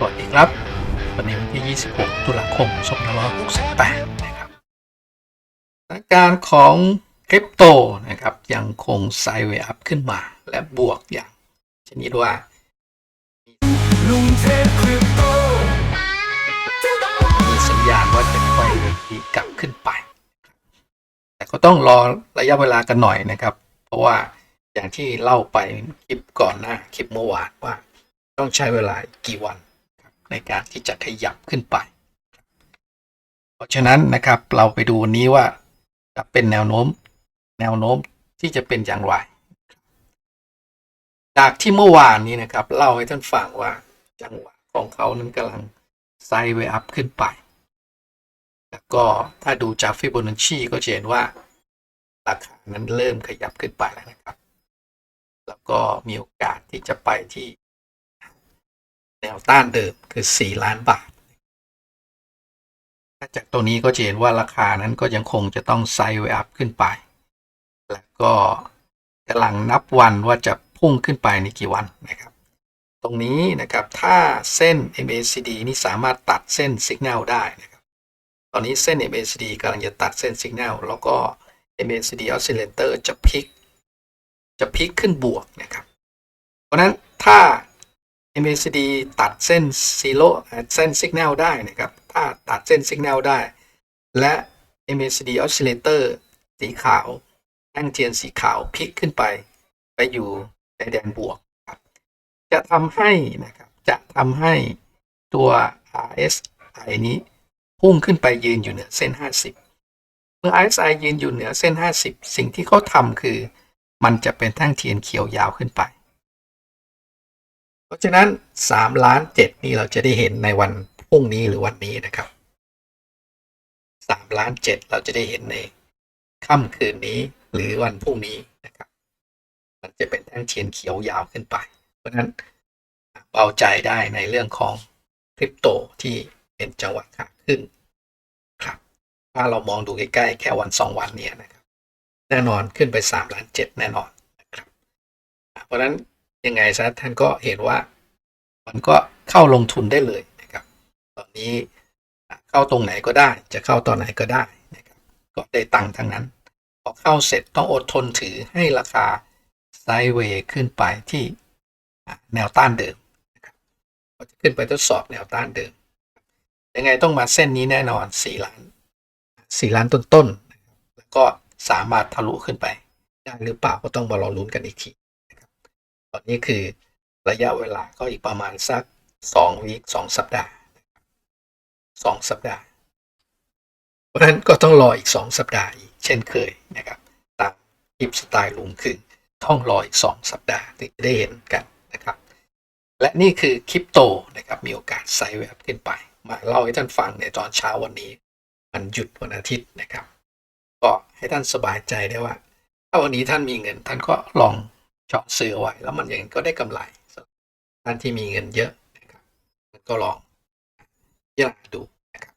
สวัสดีครับ วันนี้วันที่ 26 ตุลาคม 2568 นะครับสถานการณ์ของคริปโตนะครับยังคงไซด์เวย์อัพขึ้นมาและบวกอย่างชนิดว่าลุงเทพคริปโตมีสัญญาณว่าจะค่อยดีกลับขึ้นไป แต่ก็ต้องรอระยะเวลากันหน่อยนะครับ เพราะว่าอย่างที่เล่าไปคลิปก่อนหน้าคลิปเมื่อวานว่า ต้องใช้เวลากี่วัน ในการที่จะขยับขึ้นไป เพราะฉะนั้นนะครับเราไปดูนี้ว่าจะเป็นแนวโน้ม แนวโน้มที่จะเป็นอย่างไร จากที่เมื่อวานนี้นะครับเล่าให้ท่านฟังว่าจังหวะของเขานั้นกำลังไซด์เวอัพขึ้นไป แล้วก็ถ้าดูจากฟิโบนัชชีก็จะเห็นว่าราคานั้นเริ่มขยับขึ้นไปแล้วนะครับ แล้วก็มีโอกาสที่จะไปที่ แนวต้านเดิมคือ 4 ล้านบาทถ้าจากตัวนี้ก็จะเห็นว่าราคานั้นก็ยังคงจะต้องไซด์เวย์อัพขึ้นไป แล้วก็กำลังนับวันว่าจะพุ่งขึ้นไปในกี่วันนะครับ ตรงนี้นะครับถ้าเส้น MACD นี่สามารถตัดเส้นสัญญาณได้นะครับ ตอนนี้เส้น MACD กำลังจะตัดเส้นสัญญาณแล้วก็ MACD oscillator จะพลิก จะพลิกขึ้นบวกนะครับ เพราะนั้นถ้า MACD ตัดเส้นซีโร่เส้นสัญญาณได้นะครับ ถ้าตัดเส้นสัญญาณได้ และ MACD oscillator สีขาวแท่งเทียนสีขาวพลิกขึ้นไป ไปอยู่ในแดนบวกครับ จะทำให้นะครับ จะทำให้ตัว RSI นี้พุ่งขึ้นไปยืนอยู่เหนือเส้น 50 เมื่อ RSI ยืนอยู่เหนือเส้น 50 สิ่งที่เขาทำคือ มันจะเป็นแท่งเทียนเขียวยาวขึ้นไป เพราะฉะนั้น3ล้าน7นี่เราจะได้เห็นในวันพรุ่งนี้หรือวันนี้นะครับ3ล้าน7เราจะได้เห็นในค่ำคืนนี้หรือวันพรุ่งนี้นะครับ มันจะเป็นแท่งเทียนเขียวยาวขึ้นไป เพราะฉะนั้นเบาใจได้ในเรื่องของคริปโตที่เป็นจังหวะขาขึ้นครับ ถ้าเรามองดูใกล้ๆแค่วันสองวันเนี่ยนะครับ แน่นอนขึ้นไป3ล้าน7แน่นอนนะครับ เพราะฉะนั้น ยังไงซะท่านก็เห็นว่ามันก็เข้าลงทุนได้เลยนะครับ ตอนนี้เข้าตรงไหนก็ได้จะเข้าตอนไหนก็ได้นะครับก็ได้ตังค์ทั้งนั้น พอเข้าเสร็จต้องอดทนถือให้ราคาไซด์เวย์ขึ้นไปที่แนวต้านเดิมนะครับก็จะขึ้นไปทดสอบแนวต้านเดิม ยังไงต้องมาเส้นนี้แน่นอน 4 ล้าน 4 ล้านต้นๆนะครับแล้วก็สามารถทะลุขึ้นไปได้หรือเปล่าก็ต้องมารอลุ้นกันอีกที ตอนนี้คือระยะเวลาก็อีกประมาณสัก2วีค2สัปดาห์นะครับ2สัปดาห์ เพราะฉะนั้นก็ต้องรออีก 2 สัปดาห์อีกเช่นเคยนะครับตามคลิปสไตล์ลุงคือต้องรออีก 2 สัปดาห์ถึงจะได้เห็นกันนะครับ และนี่คือคริปโตนะครับมีโอกาสไซด์เวฟขึ้นไป มาเล่าให้ท่านฟังในตอนเช้าวันนี้มันหยุดวันอาทิตย์นะครับ ก็ให้ท่านสบายใจได้ว่า ถ้าวันนี้ท่านมีเงินท่านก็ลอง เจาะซื้อเอาไว้ แล้วมันยังก็ได้กำไรท่านที่มีเงินเยอะนะครับก็ลองพิจารณาดูนะครับ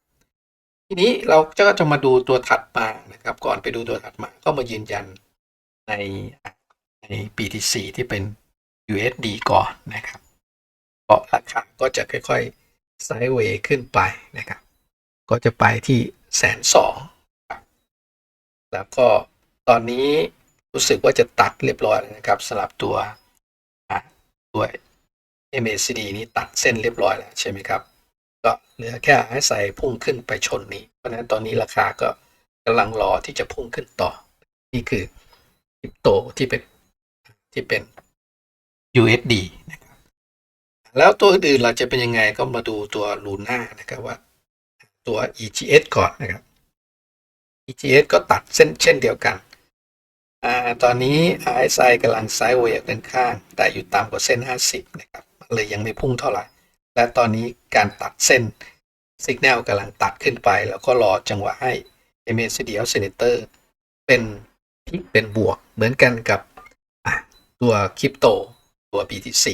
ทีนี้เราก็จะมาดูตัวถัดมานะครับ ก่อนไปดูตัวถัดมา ก็มายืนยันในใน BTC ที่เป็น USD ก่อนนะครับเพราะราคาก็จะค่อยๆไซด์เวย์ขึ้นไปนะครับ ก็จะไปที่แสนสองแล้วก็ตอนนี้ รู้สึกว่าจะตัดเรียบร้อยแล้วนะครับสำหรับตัวอะตัว MACD นี้ตัดเส้นเรียบร้อยแล้วใช่ไหมครับ ก็เหลือแค่ให้ใส่พุ่งขึ้นไปชนนี้ เพราะฉะนั้นตอนนี้ราคาก็กำลังรอที่จะพุ่งขึ้นต่อ นี่คือคริปโตที่เป็นที่เป็น USD นะครับแล้วตัวอื่นเราจะเป็นยังไงก็มาดูตัวลูน่านะครับว่าตัว EGS ก่อนนะครับ EGS ก็ตัดเส้นเช่นเดียวกัน ตอนนี้ RSI กำลังไซด์เวย์ด้านข้าง แต่อยู่ต่ำกว่าเส้น 50 นะครับเลยยังไม่พุ่งเท่าไหร่ และตอนนี้การตัดเส้นสัญญาณกำลังตัดขึ้นไป แล้วก็รอจังหวะให้ MACD oscillator เป็นพิกเป็นบวกเหมือนกันกับตัวคริปโตตัว BTC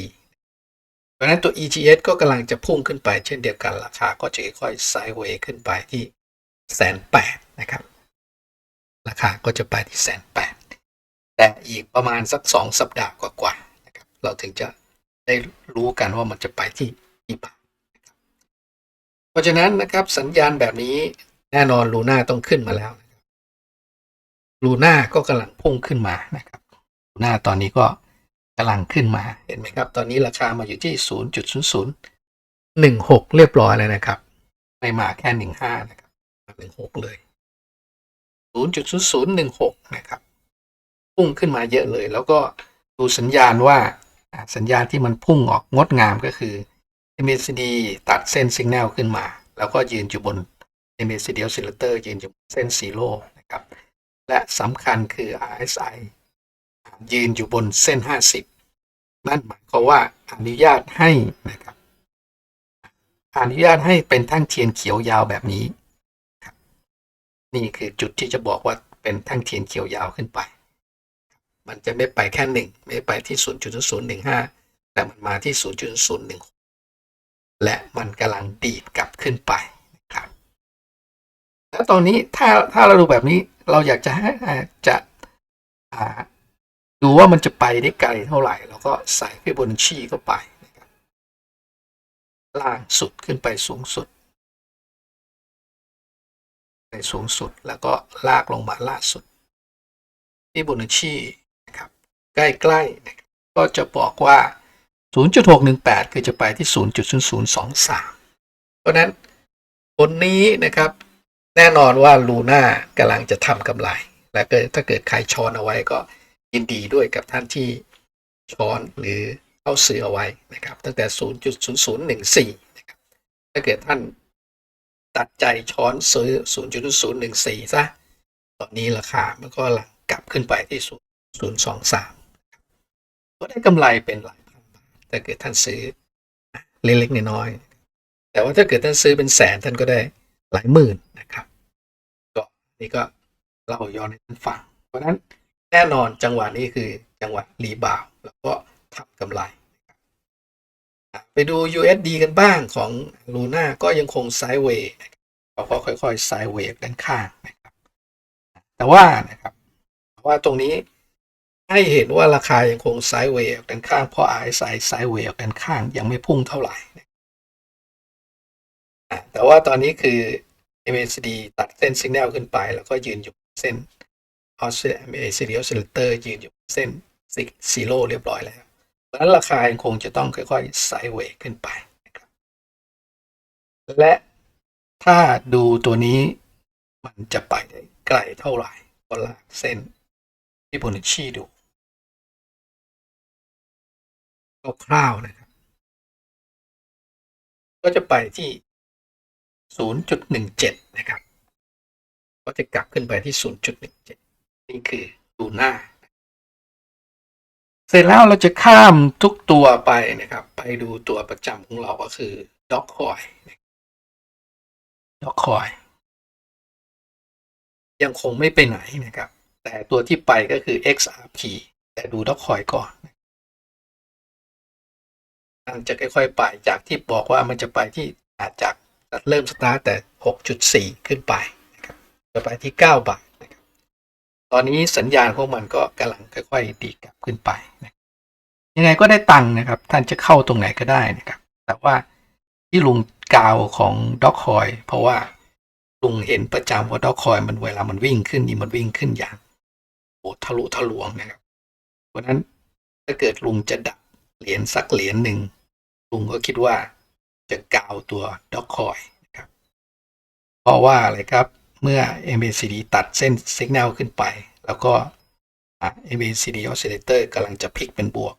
เพราะฉะนั้นตัว EGS ก็กำลังจะพุ่งขึ้นไป เช่นเดียวกันราคาก็จะค่อยๆไซด์เวย์ขึ้นไปที่แสนแปดนะครับ ราคาก็จะไปที่แสนแปด แต่อีกประมาณสักสองสัปดาห์กว่าๆนะครับเราถึงจะได้รู้กันว่ามันจะไปที่กี่บาทราะฉะนั้นนะครับสัญญาณแบบนี้แน่นอนลูน่าต้องขึ้นมาแล้วลูน่าก็กำลังพุ่งขึ้นมานะครับลูน่าตอนนี้ก็กำลังขึ้นมาเห็นไหมครับ ตอนนี้ราคามาอยู่ที่ 0.0016 เรียบร้อยแล้วนะครับไม่มาแค่ 15 นะครับมา16 เลย 0.0016 นะครับ พุ่งขึ้นมาเยอะเลย แล้วก็ดูสัญญาณว่าสัญญาณที่มันพุ่งออกงดงามก็คือ MACD ตัดเส้นสัญญาณขึ้นมา แล้วก็ยืนอยู่บน MACD oscillator ยืนอยู่บนเส้นซีโร่นะครับ และสำคัญคือ RSI ยืนอยู่บนเส้น 50 นั่นหมายความว่าอนุญาตให้นะครับอนุญาตให้เป็นแท่งเทียนเขียวยาวแบบนี้ นี่คือจุดที่จะบอกว่าเป็นแท่งเทียนเขียวยาวขึ้นไป มันจะไม่ไปแค่หนึ่งไม่ไปที่ 0.015 แต่มันมาที่ 0.016 และมันกำลังดีดกลับขึ้นไปนะครับแล้วตอนนี้ถ้าถ้าเราดูแบบนี้เราอยากจะให้จะดูว่ามันจะไปได้ไกลเท่าไหร่เราก็ใส่ฟิโบนัชชีเข้าไปนะครับล่างสุดขึ้นไปสูงสุด ไปสูงสุดแล้วก็ลากลงมาล่าสุดฟิโบนัชชีนะครับ ใกล้ๆนะครับก็จะบอกว่า 0.618 คือจะไปที่ 0.0023 เพราะนั้นบนนี้นะครับ แน่นอนว่าลูน่ากำลังจะทำกำไร และก็ถ้าเกิดใครช้อนเอาไว้ก็ยินดีด้วยกับท่านที่ช้อนหรือเข้าซื้อเอาไว้นะครับ ตั้งแต่ 0.0014 นะครับ ถ้าเกิดท่านตัดใจช้อนซื้อ 0.0014 ซะ ตอนนี้ราคามันก็หลังกลับขึ้นไปที่0.023 ก็ได้กำไรเป็นหลายพันบาทถ้าเกิดท่านซื้อเล็กๆน้อยๆแต่ว่าถ้าเกิดท่านซื้อเป็นแสนท่านก็ได้หลายหมื่นนะครับ ก็นี่ก็เล่าย้อนให้ท่านฟัง เพราะฉะนั้นแน่นอนจังหวะนี้คือจังหวะรีบาวแล้วก็ทำกำไร ไปดู USD กันบ้างของลูน่าก็ยังคงไซด์เวย์นะครับเขาก็ค่อยๆไซด์เวย์ด้านข้างนะครับแต่ว่านะครับว่าตรงนี้ ให้เห็นว่าราคายังคงไซด์เวย์กด้านข้างเพราะ RSI ไซด์เวย์ออกด้านข้างยังไม่พุ่งเท่าไหร่ แต่ว่าตอนนี้คือ MACD ตัดเส้นสัญญาณขึ้นไป แล้วก็ยืนอยู่เส้นออสเซอ MACD oscillator ยืนอยู่เส้นซีโร่เรียบร้อยแล้ว เพราะนั้นราคายังคงจะต้องค่อยๆไซด์เวย์ขึ้นไปนะครับและถ้าดูตัวนี้มันจะไปได้ไกลเท่าไหร่ก็ลากเส้นฟิโบนัชชีดู คร่าวๆนะครับ ก็จะไปที่ 0.17 นะครับ ก็จะกลับขึ้นไปที่ 0.17 นี่คือดูหน้า เสร็จแล้วเราจะข้ามทุกตัวไปนะครับ ไปดูตัวประจำของเราก็คือด็อกคอยด็อกคอยยังคงไม่ไปไหนนะครับ แต่ตัวที่ไปก็คือ XRP แต่ดูด็อกคอยก่อน มันจะค่อยๆไปจากที่บอกว่ามันจะไปที่อาจจากเริ่มสตาร์ทแต่ 6.4 ขึ้นไปนะครับจะไปที่ 9 บาทนะครับตอนนี้สัญญาณของมันก็กำลังค่อยๆดีกลับขึ้นไปนะยังไงก็ได้ตังค์นะครับ ท่านจะเข้าตรงไหนก็ได้นะครับ แต่ว่าที่ลุงกาวของด็อกคอย เพราะว่าลุงเห็นประจำว่าด็อกคอยมันเวลามันวิ่งขึ้นนี่มันวิ่งขึ้นอย่างโอ้ทะลุทะลวงนะครับเพราะนั้นถ้าเกิดลุงจะดับเหรียญสักเหรียญหนึ่ง ลุงก็คิดว่าจะกาวตัวด็อกคอยนะครับเพราะว่าอะไรครับเมื่อ MACD ตัดเส้นสัญญาณขึ้นไป แล้วก็ MACD oscillator กำลังจะพลิกเป็นบวก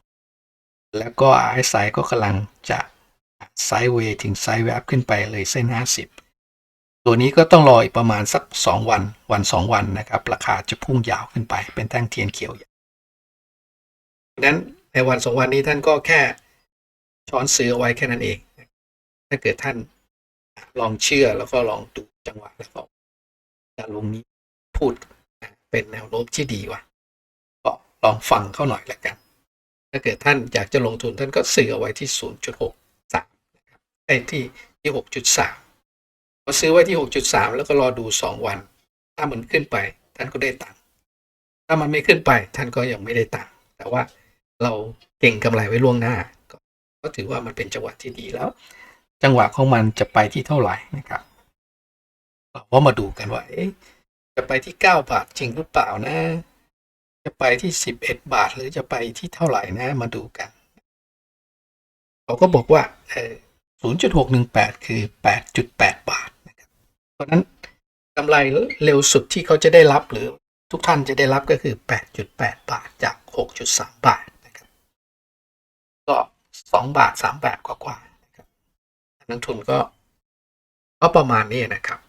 แล้วก็ RSI ก็กำลังจะไซด์เวย์ถึงไซด์แวบขึ้นไปเลยเส้น 50 ตัวนี้ก็ต้องรออีกประมาณสัก 2 วันวัน 2 วันนะครับ ราคาจะพุ่งยาวขึ้นไปเป็นแท่งเทียนเขียวดังนั้นในวันสองวันนี้ท่านก็แค่ ช้อนซื้อเอาไว้แค่นั้นเอง ถ้าเกิดท่านลองเชื่อแล้วก็ลองดูจังหวะแล้วก็จะลงนี้พูดเป็นแนวโน้มที่ดีว่ะก็ลองฟังเข้าหน่อยละกัน ถ้าเกิดท่านอยากจะลงทุนท่านก็ซื้อเอาไว้ที่ 0.63นะครับไอ้ที่ที่ 6.3พอซื้อไว้ที่ 6.3 แล้วก็รอดู 2 วัน ถ้ามันขึ้นไปท่านก็ได้ตังค์ถ้ามันไม่ขึ้นไปท่านก็ยังไม่ได้ตังค์แต่ว่าเราเก่งกำไรไว้ล่วงหน้า ก็ถือว่ามันเป็นจังหวะที่ดีแล้ว จังหวะของมันจะไปที่เท่าไหร่นะครับเราก็มาดูกันว่าจะไปที่ 9 บาทจริงหรือเปล่านะ จะไปที่ 11 บาทหรือจะไปที่เท่าไหร่นะ มาดูกันเขาก็บอกว่าเออ0.618 คือ 8.8 บาทนะครับเพราะนั้นกำไรเร็วสุดที่เขาจะได้รับหรือทุกท่านจะได้รับก็คือ 8.8 บาทจาก 6.3 บาทนะครับก็ 2บาท3บาทกว่าๆนะครับนักทุนก็ก็ประมาณนี้นะครับ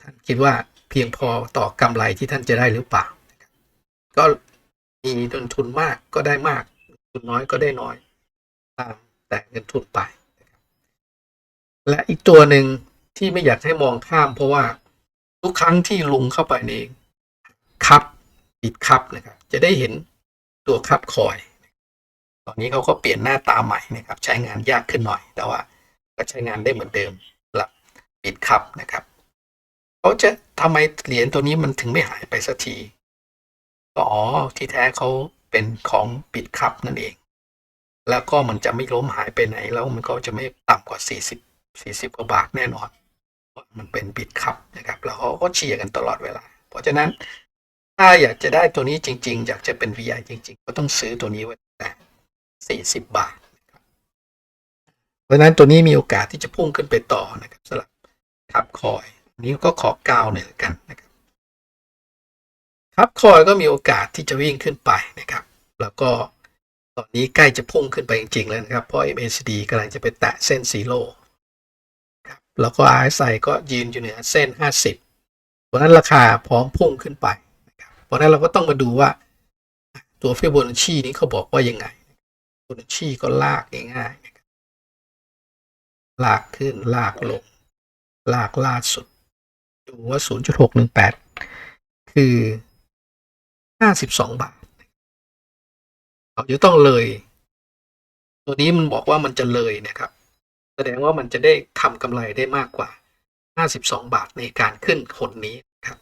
ท่านคิดว่าเพียงพอต่อกำไรที่ท่านจะได้หรือเปล่า ก็มีต้นทุนมากก็ได้มากทุนน้อยก็ได้น้อย ตามแต่เงินทุนไป และอีกตัวหนึ่งที่ไม่อยากให้มองข้าม เพราะว่าทุกครั้งที่ลุงเข้าไปในคับปิดคับนะครับ จะได้เห็นตัวคับคอย ตอนนี้เขาก็เปลี่ยนหน้าตาใหม่นะครับใช้งานยากขึ้นหน่อย แต่ว่าก็ใช้งานได้เหมือนเดิมหรับปิดคับนะครับเขาจะทำไมเหรียญตัวนี้มันถึงไม่หายไปสักทีก็อ๋อที่แท้เขาเป็นของปิดคับนั่นเอง แล้วก็มันจะไม่ล้มหายไปไหนแล้วมันก็จะไม่ต่ำกว่า 40 40กว่าบาทแน่นอนเพราะมันเป็นปิดคับนะครับแล้วเขาก็เชียร์กันตลอดเวลา เพราะฉะนั้นถ้าอยากจะได้ตัวนี้จริง ๆ อยากจะเป็น VI จริง ๆ ก็ต้องซื้อตัวนี้ไว้ 40 บาทเพราะนั้นตัวนี้มีโอกาสที่จะพุ่งขึ้นไปต่อนะครับสำหรับคับคอยนี้ก็ขอก้าวหน่อยละกันนะครับคับคอยก็มีโอกาสที่จะวิ่งขึ้นไปนะครับ แล้วก็ตอนนี้ใกล้จะพุ่งขึ้นไปจริงๆแล้วนะครับ เพราะ MACD กำลังจะไปแตะเส้นซีโร่ครับแล้วก็ RSI ก็ยืนอยู่เหนือเส้น 50 เพราะนั้นราคาพร้อมพุ่งขึ้นไปนะครับเพราะนั้นเราก็ต้องมาดูว่า ตัวฟิโบนัชชีนี้เขาบอกว่ายังไง บนัชชีก็ลากง่ายๆนะครับลากขึ้นลากลง ลากล่าสุด ดูว่า 0.618 คือ 52 บาท เราจะต้องเลย ตัวนี้มันบอกว่ามันจะเลยนะครับ แสดงว่ามันจะได้ทำกำไรได้มากกว่า 52 บาทในการขึ้นหนนี้ครับ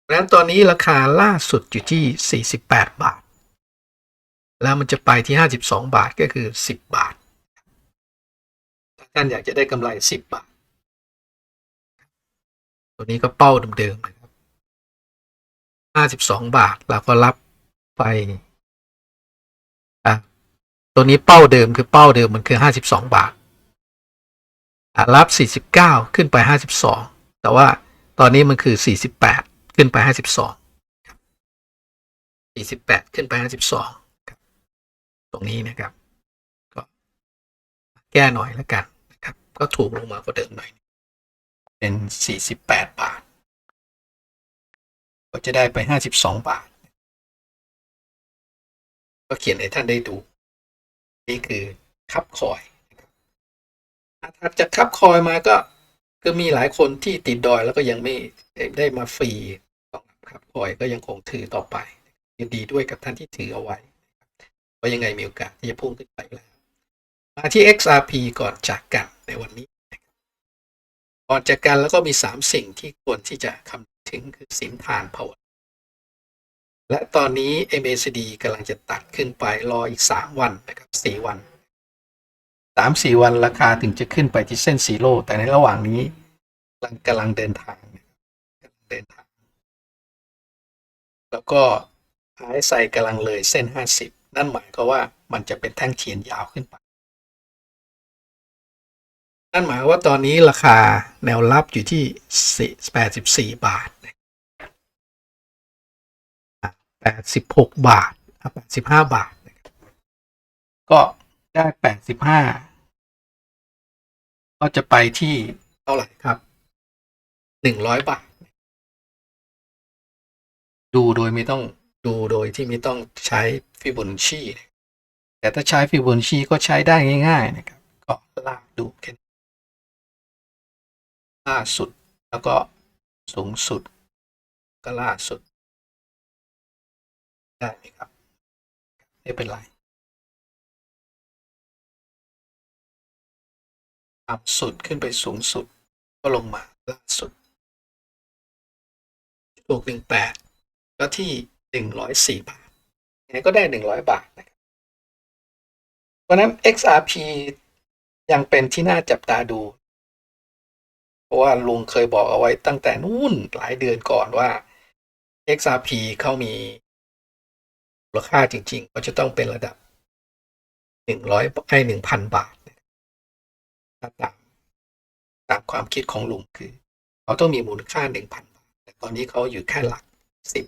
เพราะฉะนั้นตอนนี้ราคาล่าสุดอยู่ที่ 48 บาท แล้วมันจะไปที่ 52 บาทก็คือ 10 บาท ถ้าท่านอยากจะได้กำไร 10 บาท ตัวนี้ก็เป้าเดิมๆนะครับ 52 บาทเราก็รับไปอะตัวนี้เป้าเดิมคือเป้าเดิมมันคือ 52 บาทอะรับ 49 ขึ้นไป 52 แต่ว่าตอนนี้มันคือ 48 ขึ้นไป 52ครับ48 ขึ้นไป 52ครับ ตรงนี้นะครับ ก็แก้หน่อยแล้วกันนะครับ ก็ถูกลงมากว่าเดิมหน่อย เป็น 48 บาท ก็จะได้ไป 52 บาท ก็เขียนให้ท่านได้ดู นี่คือคับคอยนะครับถ้าจะคับคอยมาก็ก็มีหลายคนที่ติดดอยแล้วก็ยังไม่ได้มาฟรีต้องคับคอยก็ยังคงถือต่อไปยินดีด้วยกับท่านที่ถือเอาไว้ เพรายังไงมีโอกาสที่จะพุ่งขึ้นไปแล้ว มาที่ XRP ก่อนจากกันในวันนี้ ก่อนจากกันแล้วก็มีสามสิ่งที่ควรที่จะคำนึงถึงคือสินทานภาวนและตอนนี้ MACD กำลังจะตัดขึ้นไปรออีก 3 วันนะครับ 4 วัน 3 4 วันราคาถึงจะขึ้นไปที่เส้นซีโรแต่ในระหว่างนี้กำลังกำลังเดินทางกำลังเดินทาง แล้วก็ RSI กำลังเลยเส้น 50 นั่นหมายก็ว่ามันจะเป็นแท่งเทียนยาวขึ้นไป นั่นหมายว่าตอนนี้ราคาแนวรับอยู่ที่ 84 บาท 86 บาท 85 บาท ก็ได้ 85 ก็จะไปที่เท่าไหร่ครับ 100 บาท ดูโดยไม่ต้อง ดูโดยที่ไม่ต้องใช้ฟิโบนัชชีแต่ถ้าใช้ฟิโบนัชชีก็ใช้ได้ง่าย ๆ นะครับ ก็ลากดูแค่ล่าสุดแล้วก็สูงสุด ก็ล่าสุด ได้ไหมครับ ไม่เป็นไรต่ำสุดขึ้นไปสูงสุด ก็ลงมาล่าสุดบวกหนึ่งแปดก็ที่ หนึ่งร้อยสี่บาทยังไงก็ได้หนึ่งร้อยบาทนะครับเพราะนั้น XRP ยังเป็นที่น่าจับตาดู เพราะว่าลุงเคยบอกเอาไว้ตั้งแต่นู่นหลายเดือนก่อนว่า XRP เขามีมูลค่าจริง ๆ ก็จะต้องเป็นระดับหนึ่งร้อยให้หนึ่งพันบาทถ้าตามตามความคิดของลุงคือ เขาต้องมีมูลค่าหนึ่งพันบาท แต่ตอนนี้เขาอยู่แค่หลักสิบ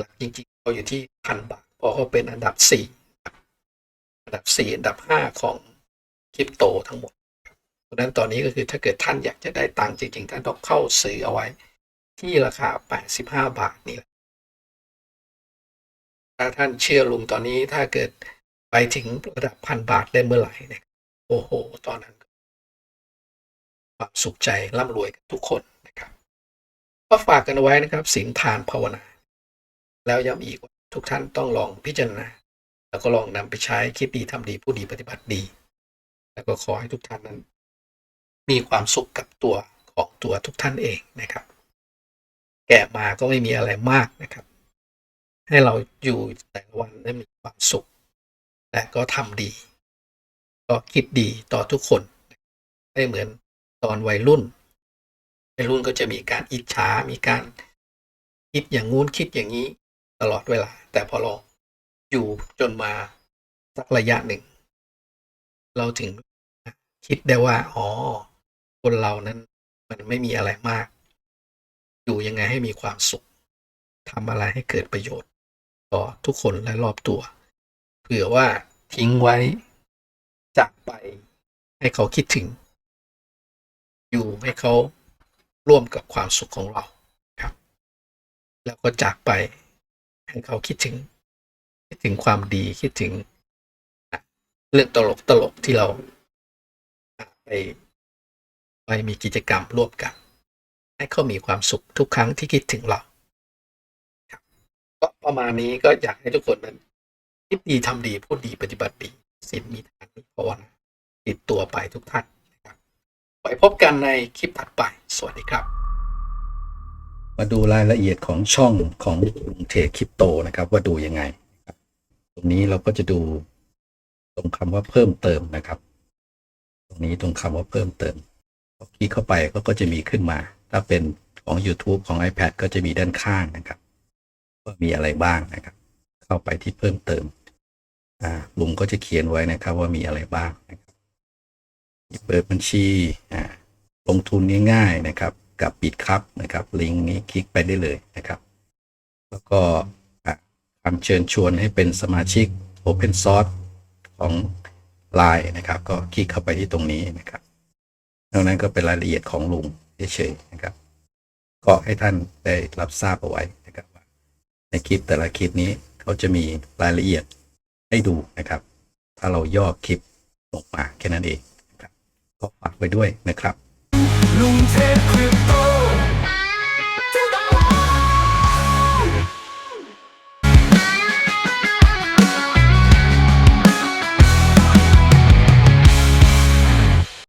ลักจริงๆเขาอยู่ที่พันบาทเพราะเขาเป็นอันดับสี่อันดับสี่อันดับห้าของคริปโตทั้งหมดเพราะนั้นตอนนี้ก็คือถ้าเกิดท่านอยากจะได้ตังค์จริง ๆ ท่านต้องเข้าซื้อเอาไว้ ที่ราคา 85 บาทนี่แหละถ้าท่านเชื่อลุงตอนนี้ถ้าเกิดไปถึงระดับพันบาทได้เมื่อไหร่เนี่ยโอ้โห ตอนนั้นความสุขใจร่ำรวยกันทุกคนนะครับก็ฝากกันไว้นะครับศีลทานภาวนา แล้วย้ำอีกว่าทุกท่านต้องลองพิจารณา แล้วก็ลองนำไปใช้คิดดีทำดีผู้ดีปฏิบัติดี แล้วก็ขอให้ทุกท่านนั้น มีความสุขกับตัวของตัวทุกท่านเองนะครับ แกะมาก็ไม่มีอะไรมากนะครับ ให้เราอยู่แต่ละวันได้มีความสุข และก็ทำดี ก็คิดดีต่อทุกคนไม่เหมือนตอนวัยรุ่นวัยรุ่นก็จะมีการอิจฉา มีการคิดอย่างงู้นคิดอย่างนี้ ตลอดเวลา แต่พอเราอยู่จนมาสักระยะหนึ่ง เราถึงคิดได้ว่า อ๋อ คนเรานั้นมันไม่มีอะไรมาก อยู่ยังไงให้มีความสุขทำอะไรให้เกิดประโยชน์ ต่อทุกคนและรอบตัว เผื่อว่าทิ้งไว้จากไปให้เขาคิดถึง อยู่ให้เขาร่วมกับความสุขของเราครับ แล้วก็จากไป ให้เขาคิดถึง คิดถึงความดีคิดถึงเรื่องตลกตลกที่เราไปไปมีกิจกรรมร่วมกัน ให้เขามีความสุขทุกครั้งที่คิดถึงเราครับก็ประมาณนี้ก็อยากให้ทุกคนนั้นคิดดีทำดีพูดดีปฏิบัติดีศีลมีทานมีภาวนาติดตัวไปทุกท่านนะครับไว้พบกันในคลิปถัดไป สวัสดีครับ มาดูรายละเอียดของช่องของลุงเทรดคริปโตนะครับ ว่าดูยังไง ตรงนี้เราก็จะดูตรงคำว่าเพิ่มเติมนะครับ ตรงนี้ตรงคำว่าเพิ่มเติมพอคลิกเข้าไปก็ก็จะมีขึ้นมา ถ้าเป็นของ YouTube ของ iPad ก็จะมีด้านข้างนะครับ ว่ามีอะไรบ้างนะครับ เข้าไปที่เพิ่มเติมอ่าลุงก็จะเขียนไว้นะครับว่ามีอะไรบ้างนะครับเปิดบัญชีอ่าลงทุนง่ายๆนะครับ กับปิดครับนะครับลิงก์นี้คลิกไปได้เลยนะครับ แล้วก็คำเชิญชวนให้เป็นสมาชิก Open Source ของ Line นะครับ ก็คลิกเข้าไปที่ตรงนี้นะครับนอกนั้นก็เป็นรายละเอียดของลุงเฉยๆนะครับ ก็ให้ท่านได้รับทราบเอาไว้นะครับในคลิปแต่ละคลิปนี้เขาจะมีรายละเอียดให้ดูนะครับ ถ้าเราย่อคลิปลงมาแค่นั้นเองนะครับก็ฝากไว้ด้วยนะครับ ลุงเทพคริปโต